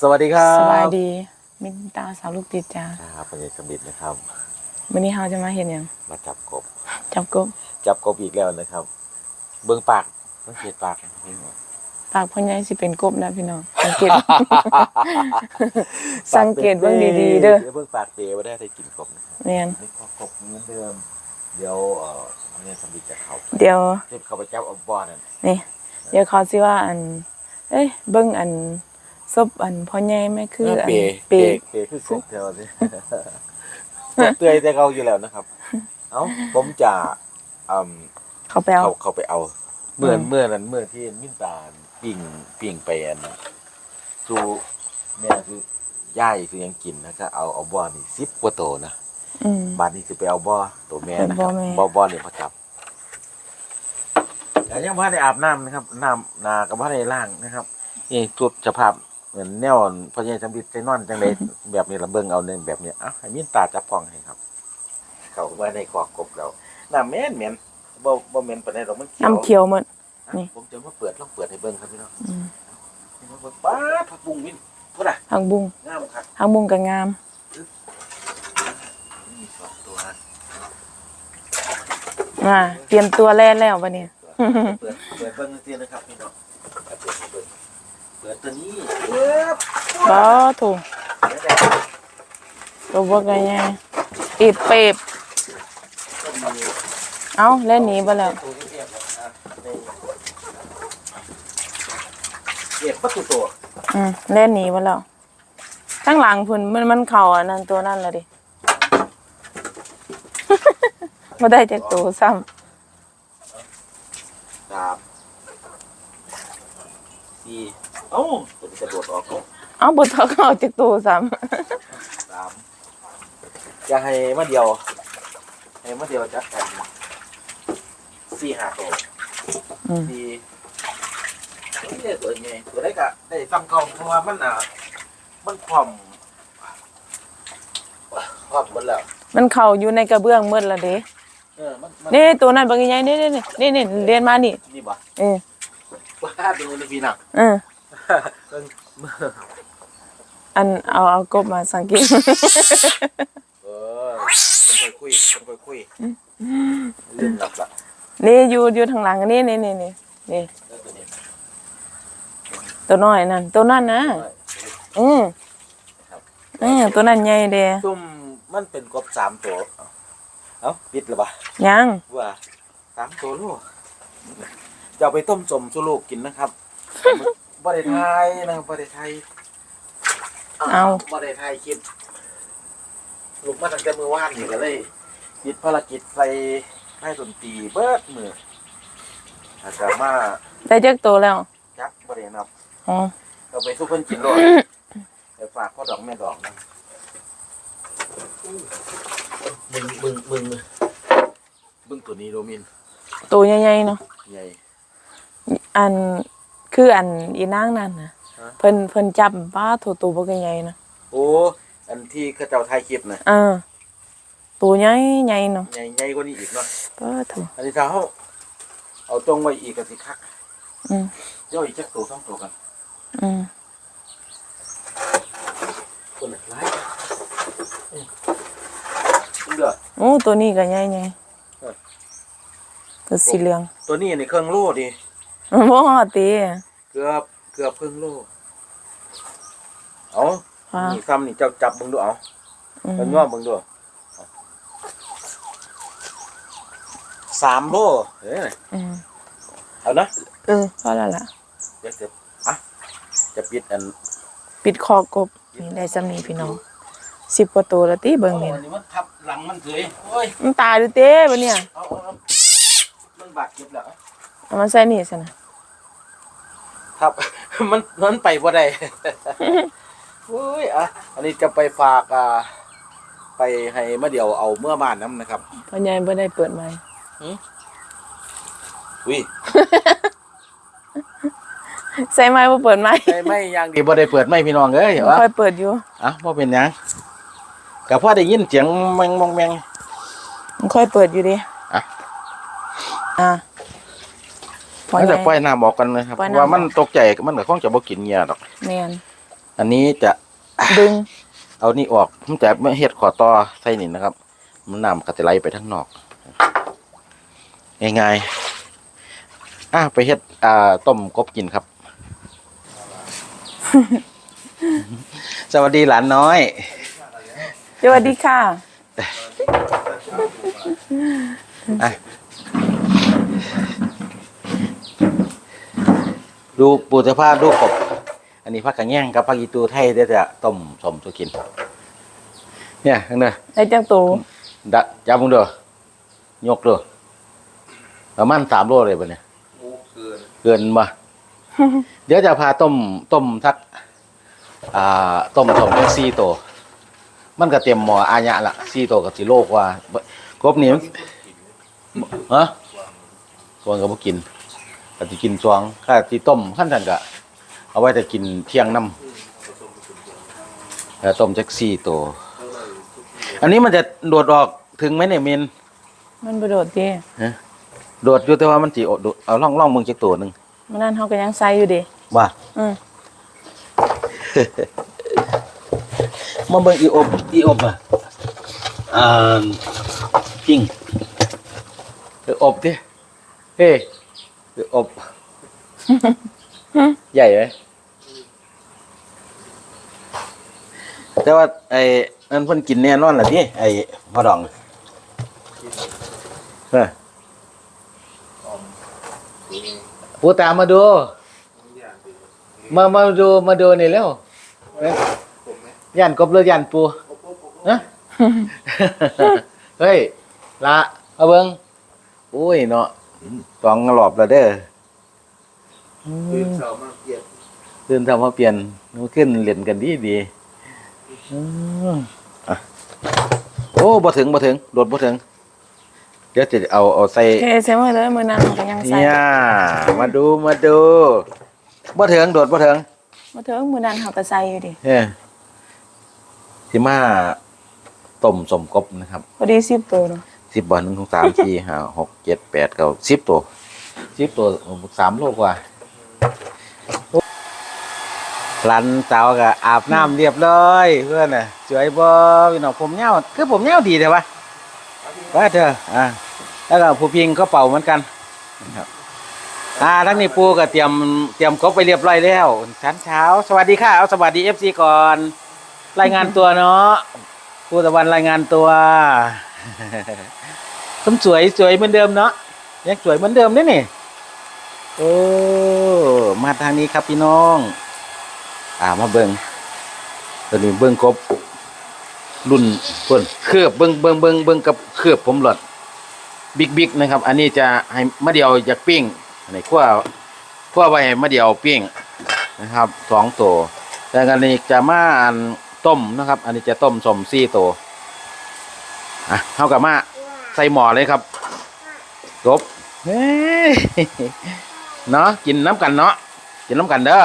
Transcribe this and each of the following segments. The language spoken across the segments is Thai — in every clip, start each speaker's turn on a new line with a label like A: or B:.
A: สวัสดีครับ
B: สบายดี มินตาสาวลูกติดจ้า
A: ครับเป็นสมิทนะครับ
B: วันนี้เฮาจะมาเห็นหยัง
A: มาจับกบ
B: จับกบ
A: จับกบอีกแล้วนะครับ เบื้องปากต้องเขียดปากนี่หมด
B: ปากพ่อใหญ่สิเป็นกบนะพี่น้องสังเกตสังเกตเบิ่งดีๆเด้อ
A: เบื้องปากเตะว่าได้ได้กินกบนะครับ
B: แม่น
A: นี่ก็กบเหมือนเดิม เดี๋ยวเอ่อเนี่ยสมิทจะเข้าไป
B: เดี๋ยว
A: เดี๋ยวเข้าไปจับเอาบอลนั่น
B: นี่เดี๋ยวเขาสิว่าอัน เอ้ยเบิ่งอัน ซบอันพ่อใหญ่แม่คืออัน
A: เปย์
B: เป
A: เปย์เปย์คือกบเท่านี้กบเตยแต่เขาอยู่แล้วนะครับ เอ้าผมจะอืม
B: เขาไปเอา
A: เขาเขาไปเอา เมื่อ
B: อืม
A: เมื่อนั้นเมื่อที่มินตาปิ่งปิ่งไปอันสู่แม่คือย่ายคือยังกินนะก็เอาเอาบ่อนี่สิบกว่าโตนะ
B: อืม
A: บาดนี้สิไปเอาบ่อตัวแม่นะค
B: บ่
A: รั
B: อบแม่
A: บ่อบ่อนี่มาจับแต่ยังว่าได้อาบน้ำนะครับน้ำนากับว่าได้ล้างนะครับนี่สุดสภาพ เหมือนแนวพอใหญจำบิดใจนอนจังเลย แบบนี้ละเบิ่งเอาในแบบนี้อะให้มินตาจับกล้องให้ครับ เขาว่าในคอกกบเราน้ำแม่นเหม็นบ่บ่เหม็นปานใดหรอกมันเขียว
B: น้ำเขียวหมด
A: อะ
B: นี่
A: ผมจะมาเปิดลองเปิดให้เบิ่งครับพี่น้อง
B: อืม
A: นี่มาเบิ่งป้าดผักบุ้งวินพุ่นน่ะ
B: ผักบุ้ง
A: งามครับ
B: ผักบุ้งก็งาม
A: มีสองตัว
B: อ่า เตรียมตัวแล่นแล้วบัดนี้
A: เปิดเปิดเบิ่งเตียนะครับพี่น้องเปิดให้เบิ่ง เปิดตัวนี้เปิด
B: บ่ถูก
A: เดี๋ยวแต่
B: ตัวบ่ก็ใหญ่อีบเปบ
A: ก็มี
B: เอ้าเล่นหนีบ่แล้ว
A: ตัวนี้เทียบแล้วนะนี่เก็บประตูตัว
B: อืมเล่นหนีบ่แล้วข้างหลังพุ่นมันมันเข้าอันนั้นตัวนั้นและดิ บ่ได้จักตัวซ้ำ
A: สามสี่ เอ้าตัวนี้กระโดดออกเอ้า
B: เอ้าบ่ทักเอาจักตัวซ้ำ
A: สามจะให้มาเดียว ให้มาเดียวจัดกันสี่ห้าตัว
B: อืม
A: สี่นี่ตัวใหญ่ตัวได้กะได้ซ้ำเก่าเพราะว่ามันอะมันความความหมดแล้ว
B: มันเข้าอยู่ในกระเบื้องหมดและเด้
A: เออมันมัน
B: นี่ตัวนั้นบางใหญ่นี่นี่นี่นี่เรียนมานี่
A: นี่บ่
B: เออ
A: ว่าดูเลยพี่น้อง
B: เออ
A: เบิ่ง
B: อันเอาเอากบมาสังเกต
A: เออคนค่อยคุยคนค่อยคุยลืมหลับละ
B: นี่อยู่อยู่ทางหลังนี่นี่นี่นี่นี่
A: แล้วตัวนี้
B: ตัวน้อยนั่นตัวนั้นนะอืมเออตัวนั้นใหญ่เด้
A: ซุ่มมันเป็นกบสามตัวเอ้าปิดหรือเปล่า
B: ยัง
A: ว่าสามตัวลูกจะเอาไปต้มสมสุลูกกินนะครับ บริไทยนะครับบริไทย
B: เอา
A: บริไทยคิดลูกมาตั้งแต่มือว่านนี่ก็เลยยึดภารกิจไปให้ดนตรีเบิดมืออาจจะมา
B: ได้จักตัวแล้ว
A: จักบรินับ
B: อ๋อ
A: เราไปทุกคนกินโลดไปฝากพ่อดอกแม่ดอกนะมึงมึงมึงมึงตัวนี้โรมิน
B: ตัวใหญ่ๆเนาะ
A: ใหญ่
B: อัน คืออันอีนางนั่นน่ะ
A: ฮะ
B: เพิ่นเพิ่นจับป้าตัวตัวบ่ใหญ่ๆนะ
A: โอ้อันที่เข้าเจ้าไทยคลิปนะ
B: เออตัวใหญ่ใหญ่เนาะ
A: ใหญ่ใหญ่กว่านี้อีกเนาะ
B: ป้าถู
A: อันนี้ถ้าเขาเอาตรงไว้อีกก็สิคัก
B: อืม
A: เดี๋ยวอีกจักตัวสองตัวกัน
B: อืม
A: คนไหนร้ายอืมเดือด
B: โอ้ตัวนี้ก็ใหญ่ใหญ่
A: เออ
B: ตัวสีเหลือง
A: ตัวนี้ในเครื่องโล่ดิ
B: บ่ฮอดติ
A: เกือบเกือบเครื่องโล่เอา
B: ค่ะ
A: นี่ซ้ำนี่เจ้าจับมึงดูเอา
B: อืม
A: มันว่ามึงดูเอาสามโลเฮ้ย
B: อืม
A: เอานะ
B: เออพอแล้วล่ะ
A: เดี๋ยวจะอะจะปิดอัน
B: ปิดคอกบนี่ได้ซ้ำนี้พี่น้องสิบกว่าตัวแล้วติเบิ่งนี่
A: อัน
B: นะ
A: นี้มันทับหลังมันเถยโอ้ย
B: มันตายดูเต้บัดเนี่ย
A: เอาเอาเอามันบาดเจ็บแล้ว
B: เอามาใส่นี่ซะนะ ครับ
A: มันมันไปบ่ได้โอ้ยอะอันนี้จะไปฝากอ่าไปให้มาเดียวเอาเมื่อบ้านน้ำนะครับ
B: พ่อใหญ่บ่ได้เปิดไมค์
A: อุ้ย
B: ใส่ไมค์บ่เปิดไมค์
A: ไม่ไม่ยังดีบ่ได้เปิดไม่พี่น้องเอ้ย
B: ยัง
A: วะ
B: ค่อยเปิดอยู่
A: อะบ่เป็นหยังก็พอได้ยินเสียงแมงมองแมง
B: ยังค่อยเปิดอยู่ดิ
A: อะ
B: อะ พ่อ
A: แล้ว
B: ให
A: จะ
B: ญ่
A: ปล่อยน้ำออกกันเลยครับ
B: ปล่อย
A: เพ
B: น้ำ
A: ราะว่ามันตกใจมันก็คงจะบ่กินเหงียดอก
B: แม่น
A: อันนี้จะ
B: ดึง
A: เอานี่ออกผมจะไม่เฮ็ดขอต่อใส่นี่นะครับ มันน้ำก็จะไหลไปทั้งนอกง่ายๆอะไปเฮ็ดอ่าต้มกบกินครับ สวัสดีหลานน้อย
B: สวัสดีค่ะ
A: อะ ดูปูจะพาดูกบ อันนี้พักกระแย่งกับพักอีตูไทยเดี๋ยวจะต้มสมสุกิน เนี่ยข้างใน
B: ได้จังตู
A: ดะจับมึงเด้อยกเด้อประมาณสามโลเลยปะเนี่ยเกินมาเดี๋ยวจะพาต้มต้มสัก อ่า ต้มสมเป็นสี่ตัวมันก็เต็มหม้ออาญะละสี่ตัวกับสี่โลกว่า กบนี่มันฮะสวงกับพวกกิน ก็จะกินสวงข้าที่ต้มขั้นทันก็เอาไว้แต่กินเที่ยงน้ำแล้วต้มจักสี่ตัวอันนี้มันจะโดดออกถึงไหมเนี่ยเมน
B: มันบ่โดดติ
A: โดดอยู่แต่ว่ามันจีโดดเอาล่องล่องมึงจักตัวหนึ่ง
B: มันนั่นเฮาก็ยังใส่อยู่เดิ
A: ว่า
B: อืม
A: มาเบิ่งอีอบอีอบอะอ่าจริงเอออบดิเฮ้ เอออบ ใหญ่ไหมแต่ว่า ไอ้นั่นเพิ่นกินแน่นอนล่ะที่ไอ้พอดองเออปูตามมาดู มามาดูมาดูนี่แล้วเอ้ยย่านกบหรือย่านปูฮะเฮ้ยละเอาเบิ่งโอ้ยเนาะ สองหลอบแล้วเด้อ
C: ตื่นเช้ามาเปลี่ยน
A: ตื่นทำมาเปลี่ยนมันขึ้นเล่นกันดีดีอืมอะโอ้บ่ถึงบ่ถึงโดดบ่ถึง เดี๋ยวจะเอาเอาใส่
B: โอเคใส่มือเลยมือนั่นเฮาก็ยังใส่
A: เนี่ยมาดูมาดูบ่ถึงโดดบ่ถึง
B: บ่ถึงมือนั่นเฮาก็ใส่อยู่ดิ
A: เอ้ยสิมาต้มสมกบนะครับ
B: พอดี10ตัวเนาะ
A: สิบบาทหนึ่งสองสามสี่ห้าหกเจ็ดแปดเก้าสิบตัวสิบตัวสามโลกว่าหลันสาวก็อาบน้ำเรียบร้อยเพื่อนน่ะสวยบ่พี่น้องผมเงาคือผมเงาดีแต่ว่าว่าเธออ่าแล้วก็ผู้พิงก็เป่าเหมือนกันนะครับอ่าทั้งนี้ปูก็เตรียมเตรียมครบไปเรียบร้อยแล้วชั้นเช้า สวัสดีค่ะเอาสวัสดีเอฟซีก่อน รายงานตัวเนาะปูตะวันรายงานตัว สมสวยสวยเหมือนเดิมเนาะยังสวยเหมือนเดิมนี่นี่โอ้มาทางนี้ครับพี่น้อง อ่ามาเบิงตัวนี้เบิงกบรุ่นเพิ่นเคลือบเบิงเบิงเบิงเบิงกับเคลือบผมหลอดบิ๊กบิ๊กนะครับ อันนี้จะให้มาเดียวอยากปิ้งอันขั้วขั้วไว้มาเดียวปิ้งนะครับสองตัวแต่อันนี้จะมาอันต้มนะครับ อันนี้จะต้มสมสี่ตัว อะเท่ากับมาใส่หม้อเลยครับกบเฮ้ยเนาะกินน้ำกันเนาะกินน้ำกันเด้อ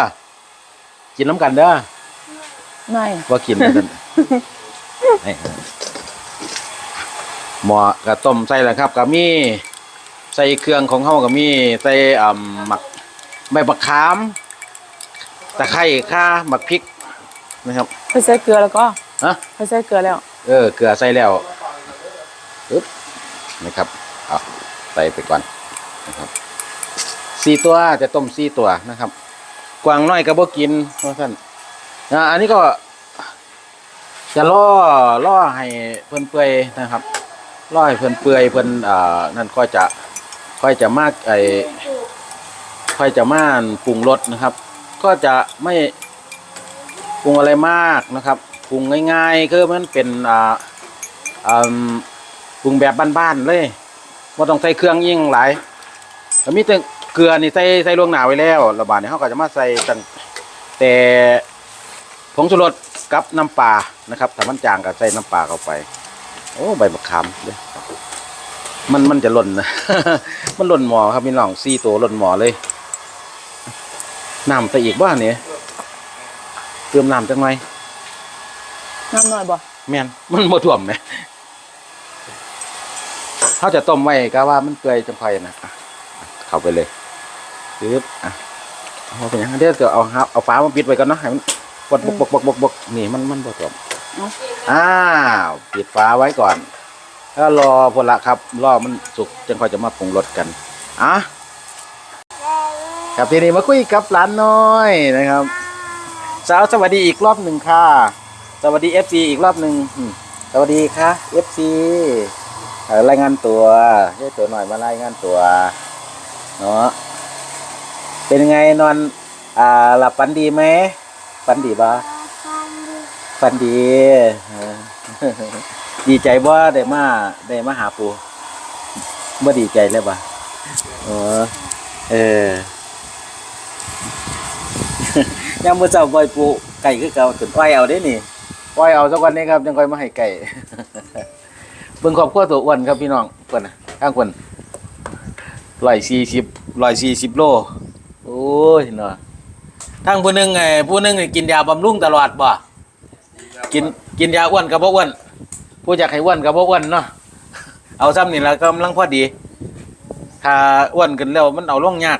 A: กินน้ำกันเด้อ
B: ไม่
A: ว่ากินแล้วกันให้หม้อกับต้มใส่แล้วครับกับมีใส่เครื่องของเฮากับมีใส่อ่ำหมักใบบักขามตะไคร้ข่าหมักพริกนะครับ
B: ไปใส่เกลือแล้วก็
A: ฮะ
B: ไปใส่เกลือแล้ว
A: เออเกลือใส่แล้ว ปึ๊บนะครับเอาใส่ไปก่อนนะครับสี่ตัวจะต้มสี่ตัวนะครับ กวางน้อยก็บ่กินเพราะท่านๆอันนี้ก็ จะล่อล่อให้เพิ่นเปื่อยนะครับล่อให้เพิ่นเปื่อยเพิ่อนอ่านั่นก็จะค่อยจะมากไอค่อยจะมาปรุงรสนะครับ ก็จะไม่ปรุงอะไรมากนะครับปรุงง่าย ๆ คือมันเป็นอ่าอ่า ปรุงแบบบ้านๆเลยบ่ต้องใส่เครื่องยิ่งหลายแล้วมีแต่เกลือนี่ใส่ใส่ลวงหนาไว้แล้วระบาดนี้เขาก็จะมาใส่ตั้งแต่ผงชูรสกับน้ำปลานะครับถ้ามันจางก็ใส่น้ำปลาเข้าไป โอ้ใบมะขามเด้อมันมันจะหล่นนะ มันหล่นหมอครับพี่น้องซี่ตัวหล่นหมอเลยน้ำใส่อีกบ้านนี่เติมน้ำจังไหม
B: น้ำน้อยบ่
A: แม่นมันบ่ท่วมไหม เขาจะต้มไว้ก็ว่ามันเปื่อยจังไฟนะอะเข้าไปเลยปึ๊บอะเอาเป็นหยังเดี๋ยวจะเอาครับเอาฟ้ามาปิดไว้ก่อนเนาะให้มันพอบดบกบกบกบกบกนี่มันมันบ่จบอ้าวปิดฝาไว้ก่อนแล้วรอพนละครับ รอมันสุกจนค่อยจะมาปรุงรสกันอะครับทีนี้มาคุยกับหลานน้อยนะครับสาวสวัสดีอีกรอบหนึ่งค่ะ สวัสดี FC อีกรอบหนึ่งอืมสวัสดีค่ะ FC เอ่อ รายงานตัวให้ตัวหน่อยมารายงานตัวเนาะเป็นไงนอนอ่าหลับฝันดีไหมฝันดีบ่ฝันดีดีใจบ่ได้มาได้มาหาปูบ่ดีใจเลยบ่เออเออยามมื้อเช้าปล่อยปูไก่คือเก่าตุนอ้อยเอาได้นี่ปล่อยเอาสักวันนี้ครับจังค่อยมาให้ไก่ เบิ่งครอบครัวตัวอ้วนครับพี่น้องเพิ่นน่ะทางเพิ่น140 140โลโอ้ยเนาะทางผู้หนึงไงผู้หนึงนี่กินยาบำรุงตลอดบ่กินกินยาอ้วนก็บ่อ้วนผู้อยากให้อ้วนก็บ่อ้วนเนาะเอาซ้ำนี่ล่ะกำลังพอดี ถ้าอ้วนขึ้นแล้วมันเอาลงยาก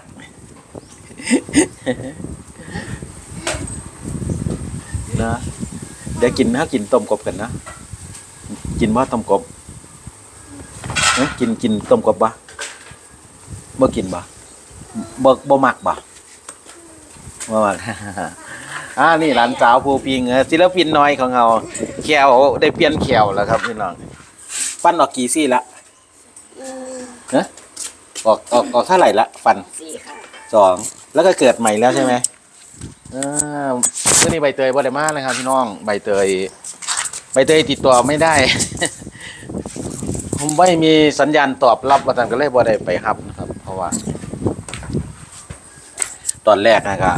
A: นะเดี๋ยวกินนะกินต้มกบกันนะ กินว่าต้มกบ กินกินต้มกบปะบ่กินปะบ่บ่มักปะบ่มักอ่านี่หลานสาวภูพิงเออศิลปินน้อยของเราแขวได้เปลี่ยนแขวแล้วครับพี่น้องฟันออกกี่ซี่ละเนะออกออกออกเท่าไหร่ละฟัน
D: สี่ค่ะ
A: สองแล้วก็เกิดใหม่แล้วใช่ไหมอ่าเมื่อนี้ใบเตยบ่ได้มานะครับพี่น้อง ใบเตย ใบเตยติดต่อไม่ได้ ผมไม่มีสัญญาณตอบรับว่าท่านก็เลยบ่ได้ไปครับนะครับ เพราะว่า ตอนแรกนะครับ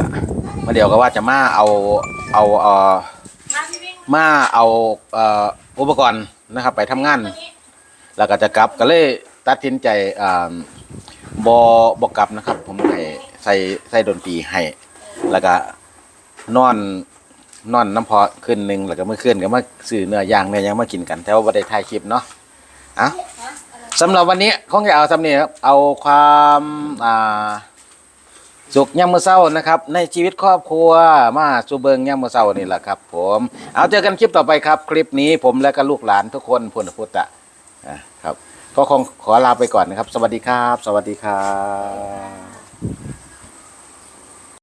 A: มาเดี๋ยวก็ว่าจะมาเอาเอาเอ่อมาเอาเอ่ออุปกรณ์นะครับ ไปทำงาน แล้วก็จะกลับก็เลยตัดสินใจอ่าบอบกลับนะครับ ผมให้ใส่ใส่ดนตรีให้แล้วก็นอนนอนน้ำพอคืนหนึ่งแล้วก็เมื่อคืนก็มาซื้อเนื้อย่างเนื้อย่างมากินกัน แต่ว่าบ่ได้ถ่ายคลิปเนาะ อะสำหรับวันนี้คงจะเอาสำเนียครับเอาความอ่าสุขยามมื้อเช้านะครับ ในชีวิตครอบครัวมาสูเบิงยามมื้อเช้านี่แหละครับ ผมเอาเจอกันคลิปต่อไปครับ คลิปนี้ผมและก็ลูกหลานทุกคนพุทธพุทธะอะครับ ก็คงขอลาไปก่อนนะครับ สวัสดีครับ สวัสดีครับ